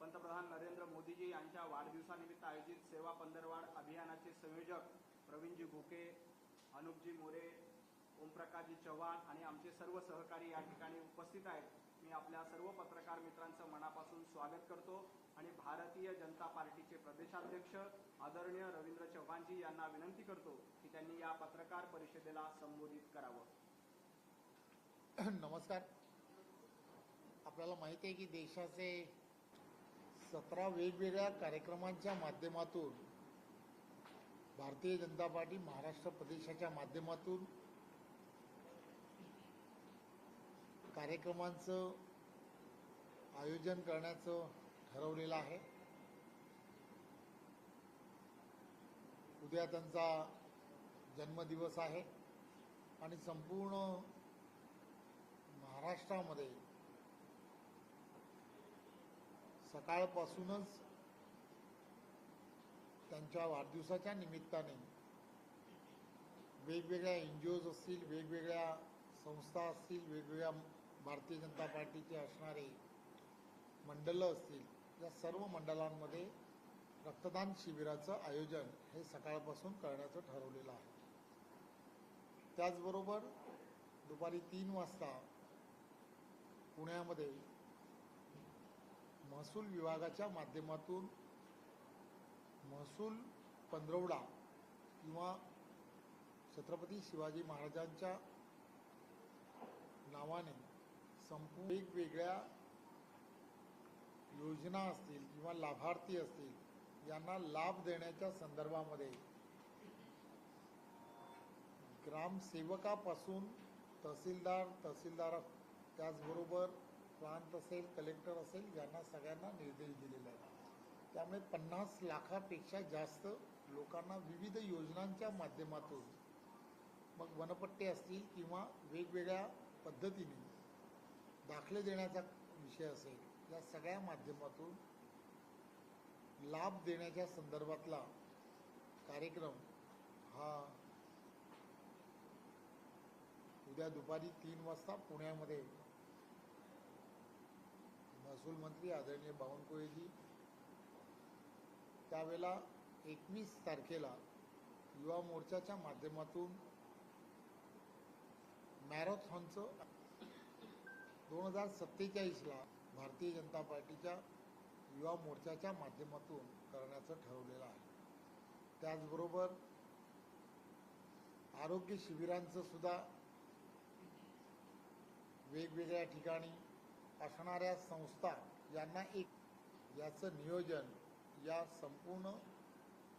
पंतप्रधान नरेंद्र मोदीजी यांच्या वाढदिवसानिमित्त आयोजित सेवा पंधरवाड अभियानाचे संयोजक प्रवीणजी घोके अनुपजी मोरे ओमप्रकाशजी चव्हाण आणि आमचे सर्व सहकारी या ठिकाणी उपस्थित आहेत. मी आपल्या सर्व पत्रकार मित्रांचं मनापासून स्वागत करतो आणि भारतीय जनता पार्टीचे प्रदेशाध्यक्ष आदरणीय रवींद्र चव्हाणजी यांना विनंती करतो की त्यांनी या पत्रकार परिषदेला संबोधित करावं. नमस्कार. आपल्याला माहिती आहे की देशाचे सतरा वेगवेगळ्या कार्यक्रमांच्या माध्यमातून भारतीय जनता पार्टी महाराष्ट्र प्रदेशाच्या माध्यमातून कार्यक्रमांचं आयोजन करण्याचं ठरवलेलं आहे. उद्या त्यांचा जन्मदिवस आहे आणि संपूर्ण महाराष्ट्रामध्ये सकाळपासूनच त्यांच्या वाढदिवसाच्या निमित्ताने वेगवेगळ्या एन जी ओज असतील वेगवेगळ्या संस्था असतील वेगवेगळ्या भारतीय जनता पार्टीचे असणारे मंडलं असतील या सर्व मंडळांमध्ये रक्तदान शिबिराचं आयोजन हे सकाळपासून करण्याचं ठरवलेलं आहे. त्याचबरोबर दुपारी तीन वाजता पुण्यामध्ये महसूल विभागाच्या माध्यमातून महसूल पंधरवडा किंवा छत्रपती शिवाजी महाराजांच्या नावाने संपूर्ण वेगवेगळ्या योजना असतील किंवा लाभार्थी असतील यांना लाभ देण्याच्या संदर्भामध्ये ग्रामसेवकापासून तहसीलदार तहसीलदार त्याचबरोबर प्रांत असेल कलेक्टर असेल यांना सगळ्यांना निर्देश दिलेला आहे. त्यामुळे पन्नास लाखापेक्षा जास्त लोकांना विविध योजनांच्या माध्यमातून मग वनपट्टे असतील किंवा वेगवेगळ्या पद्धतीने दाखले देण्याचा विषय असेल या सगळ्या माध्यमातून लाभ देण्याच्या संदर्भातला कार्यक्रम हा उद्या दुपारी तीन वाजता पुण्यामध्ये महसूल मंत्री आदरणीय बावनकुळेजी त्यावेळेला एकवीस तारखेला युवा मोर्चाच्या माध्यमातून मॅरेथॉनचं दोन हजार सत्तेचाळीसला भारतीय जनता पार्टीच्या युवा मोर्चाच्या माध्यमातून करण्याचं ठरवलेलं आहे. त्याचबरोबर आरोग्य शिबिरांचं सुद्धा वेगवेगळ्या ठिकाणी असणाऱ्या संस्था यांना एक याचं नियोजन या संपूर्ण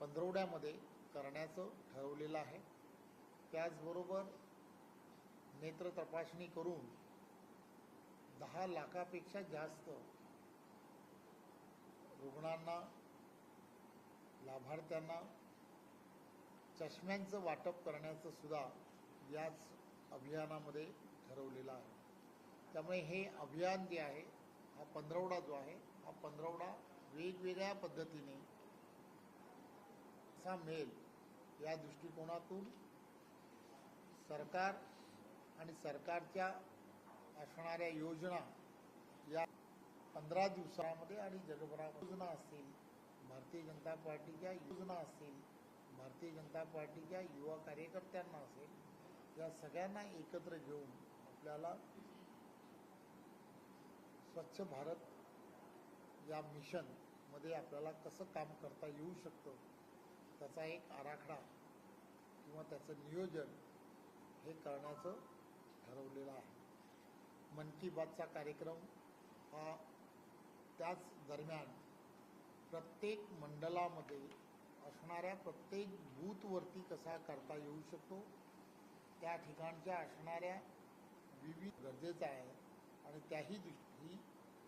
पंधरवड्यामध्ये करण्याचं ठरवलेलं आहे. त्याचबरोबर नेत्र तपासणी करून दहा लाखापेक्षा जास्त रुग्णांना लाभार्थ्यांना चष्म्यांचं वाटप करण्याचं सुद्धा याच अभियानामध्ये ठरवलेलं आहे. त्यामुळे हे अभियान जे आहे हा पंधरवडा जो आहे हा पंधरवडा वेगवेगळ्या पद्धतीने असा मिळेल या दृष्टिकोनातून सरकार आणि सरकारच्या असणाऱ्या योजना या पंधरा दिवसामध्ये आणि जगभरात योजना असतील भारतीय जनता पार्टीच्या योजना असतील भारतीय जनता पार्टीच्या युवा कार्यकर्त्यांना असेल या सगळ्यांना एकत्र घेऊन आपल्याला स्वच्छ भारत या मिशनमध्ये आपल्याला कसं काम करता येऊ शकतं त्याचा एक आराखडा किंवा त्याचं नियोजन हे करण्याचं ठरवलेलं आहे. मन की बातचा कार्यक्रम हा त्याच दरम्यान प्रत्येक मंडलामध्ये असणाऱ्या प्रत्येक बूथवरती कसा करता येऊ शकतो त्या ठिकाणच्या असणाऱ्या विविध गरजेचं आहे आणि त्याही दृष्टी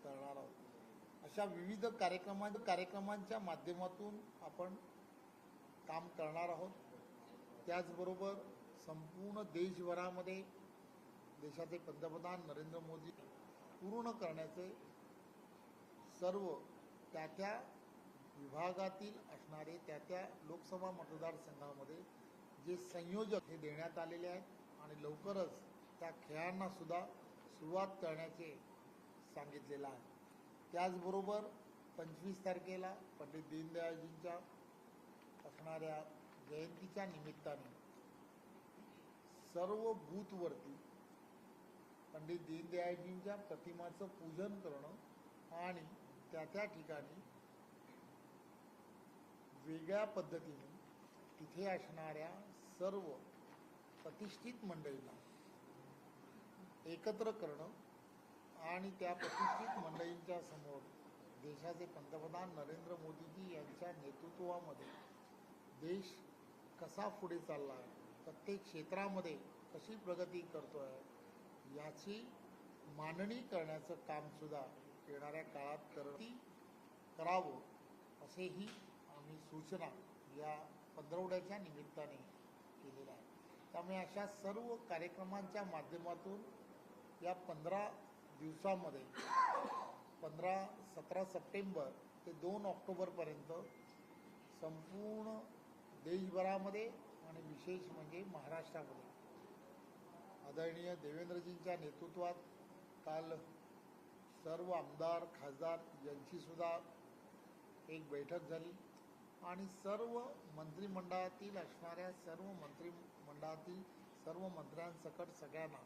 करणार आहोत? अशा विविध कार्यक्रमा कार्यक्रमांच्या माध्यमातून आपण काम करणार आहोत. त्याचबरोबर संपूर्ण देशभरामध्ये देशाचे पंतप्रधान नरेंद्र मोदी पूर्ण करण्याचे सर्व त्या त्या विभागातील असणारे त्या त्या लोकसभा मतदारसंघामध्ये जे संयोजक हे देण्यात आलेले आहेत आणि लवकरच त्या खेळांना सुद्धा सुरुवात करण्याचे सांगितलेला आहे. त्याचबरोबर पंचवीस तारखेला पंडित दीनदयाळजींच्या असणाऱ्या जयंतीच्या निमित्ताने सर्व बूथवरती पंडित दीनदयाळजींच्या प्रतिमाचं पूजन करणं आणि त्या त्या ठिकाणी वेगळ्या पद्धतीने तिथे असणाऱ्या सर्व प्रतिष्ठित मंडळींना एकत्र करणं आणि त्या प्रतिष्ठित मंडळींच्या समोर देशाचे पंतप्रधान नरेंद्र मोदीजी यांच्या नेतृत्वामध्ये देश कसा पुढे चालला आहे प्रत्येक क्षेत्रामध्ये कशी प्रगती करतो आहे याची मांडणी करण्याचं कामसुद्धा येणाऱ्या काळात करती करावं असेही आम्ही सूचना या पंधरवड्याच्या निमित्ताने केलेल्या आहे त्यामुळे अशा सर्व कार्यक्रमांच्या माध्यमातून या पंधरा दिवसामध्ये पंधरा सतरा सप्टेंबर ते दोन ऑक्टोबरपर्यंत संपूर्ण देशभरामध्ये आणि विशेष म्हणजे महाराष्ट्रामध्ये. आदरणीय देवेंद्रजींच्या नेतृत्वात काल सर्व आमदार खासदार यांचीसुद्धा एक बैठक झाली आणि सर्व मंत्रिमंडळातील असणाऱ्या सर्व मंत्रिमंडळातील सर्व मंत्र्यांसकट सगळ्यांना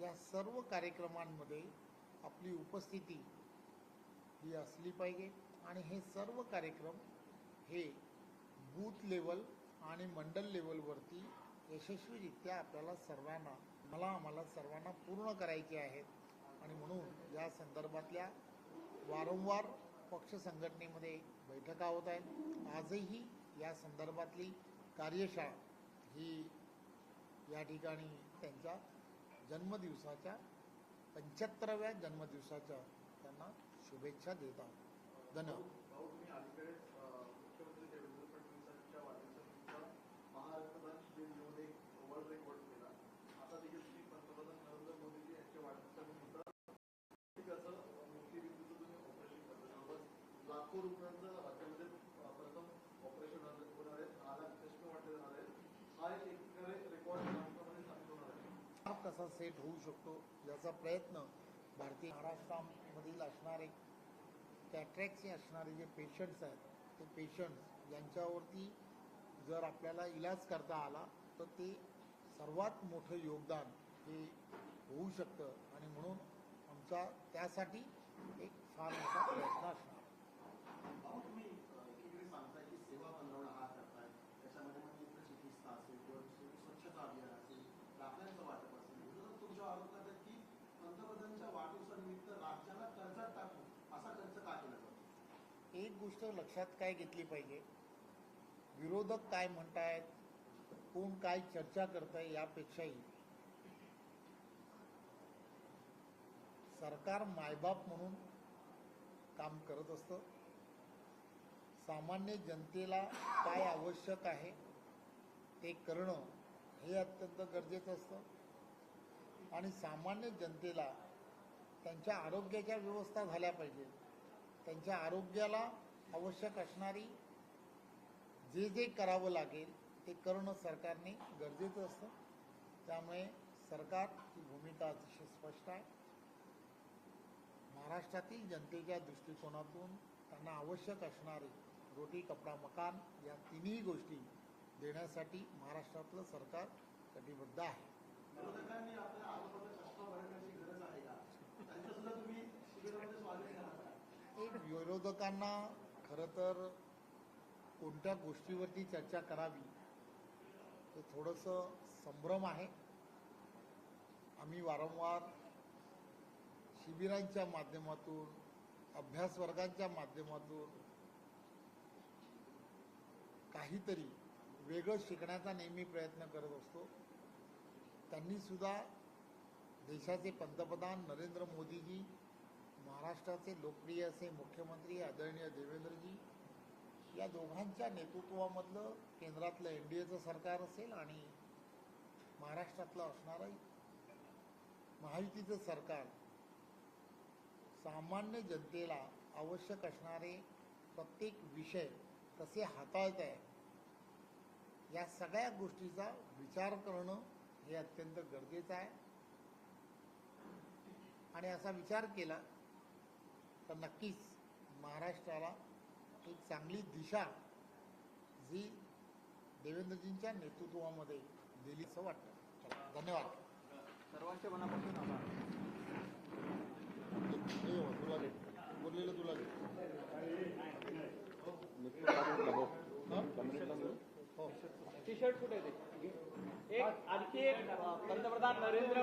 या सर्व कार्यक्रमांमध्ये आपली उपस्थिती ही असली पाहिजे. आणि हे सर्व कार्यक्रम हे बूथ लेवल आणि मंडल लेवलवरती यशस्वीरित्या आपल्याला सर्वांना मला आम्हाला सर्वांना पूर्ण करायचे आहेत. आणि म्हणून या संदर्भातल्या वारंवार पक्ष संघटनेमध्ये बैठका होत आहेत. आजही या संदर्भातली कार्यशाळा ही या ठिकाणी त्यांच्या जन्मदिवसाच्या पंच्याहत्तराव्या जन्मदिवसाच्या त्यांना शुभेच्छा देत आहोत. धन्यवाद भाऊ तुम्ही अलीकडेच अ, मुख्यमंत्री देवेंद्र फडणवीसांच्या वाढदिवसानिमित्त महाराष्ट्रभर दिल्लीमध्ये एक वर्ल्ड रेकॉर्ड केला आता देखील तुम्ही पंतप्रधान नरेंद्र मोदीजी यांच्या वाढदिवसानिमित्त एक असं मोतीबिंदूचं तुम्ही ऑपरेशन करता जवळपास लाखो रुपयांचं राज्यामध्ये अ, प्रथम ऑपरेशन होणार आहे दहा लाख चष्मे वाटले जाणार आहेत हा एक एकीकडे रेकॉर्ड त्याप्रमाणे साबित होणार आहे हा कसा सेट होऊ शकतो याचा प्रयत्न भारतीय महाराष्ट्रामधील असणारे कॅट्रॅक्टचे असणारे जे पेशंट्स आहेत ते पेशंट्स यांच्यावरती जर आपल्याला इलाज करता आला तर ते सर्वात मोठं योगदान हे होऊ शकतं. आणि म्हणून आमचा त्यासाठी एक फार मोठा प्रयत्न असणार भाऊ तुम्ही अ, एकीकडे सांगताय की सेवा पंधरवडा हा करताय त्याच्यामध्ये मग मित्र चिकित्सा असेल किंवा दुसरी स्वच्छता अभियान असेल राखण्यांचं वाटप असेल विरोधक तुमच्या आरोप करतात की पंतप्रधानांच्या वाढदिवसानिमित्त राज्याला कर्जात टाकून असा खर्च का केला जातो एक गोष्ट लक्षात काय घेतली पाहिजे? विरोधक काय म्हणतायत? कोण काय चर्चा करतंय यापेक्षाही. सरकार मायबाप म्हणून काम करत असतं. सामान्य जनतेला काय आवश्यक आहे ते करणं हे अत्यंत गरजेचं असतं. आणि सामान्य जनतेला त्यांच्या आरोग्याच्या व्यवस्था झाल्या पाहिजेत. त्यांच्या आरोग्याला आवश्यक असणारी जे जे करावं लागेल ते करणं सरकारने गरजेचं असतं. त्यामुळे सरकारची भूमिका अतिशय स्पष्ट आहे. महाराष्ट्रातील जनतेच्या दृष्टिकोनातून त्यांना आवश्यक असणारे रोटी कपडा मकान या तिन्ही गोष्टी देण्यासाठी महाराष्ट्रातलं सरकार कटिबद्ध आहे. विरोधकांनी आपल्या आरोपाचा चष्मा भरण्याची गरज आहे का? त्यांचं सुद्धा तुम्ही शिबिरामध्ये स्वागत करा. विरोधकांना खरं तर कोणत्या गोष्टीवरती चर्चा करावी हे थोडंसं संभ्रम आहे. आम्ही वारंवार शिबिरांच्या माध्यमातून अभ्यास वर्गांच्या माध्यमातून काहीतरी वेगळं शिकण्याचा नेहमी प्रयत्न करत असतो. त्यांनी सुद्धा देशाचे पंतप्रधान नरेंद्र मोदीजी महाराष्ट्राचे लोकप्रिय असे मुख्यमंत्री आदरणीय देवेंद्रजी या दोघांच्या नेतृत्वामधलं केंद्रातलं एन डी एचं सरकार असेल आणि महाराष्ट्रातलं असणारं महायुतीचं सरकार सामान्य जनतेला आवश्यक असणारे प्रत्येक विषय कसे हाताळत आहे या सगळ्या गोष्टीचा विचार करणं हे अत्यंत गरजेचं आहे. आणि असा विचार केला तर नक्कीच महाराष्ट्राला एक चांगली दिशा जी देवेंद्रजींच्या नेतृत्वामध्ये दिली असं वाटतं धन्यवाद सर्वांचे मनापासून आभार तुला दे. बोललेलं तुला दे. हं? टी शर्ट कुठे ते एक आणखी एक पंतप्रधान नरेंद्र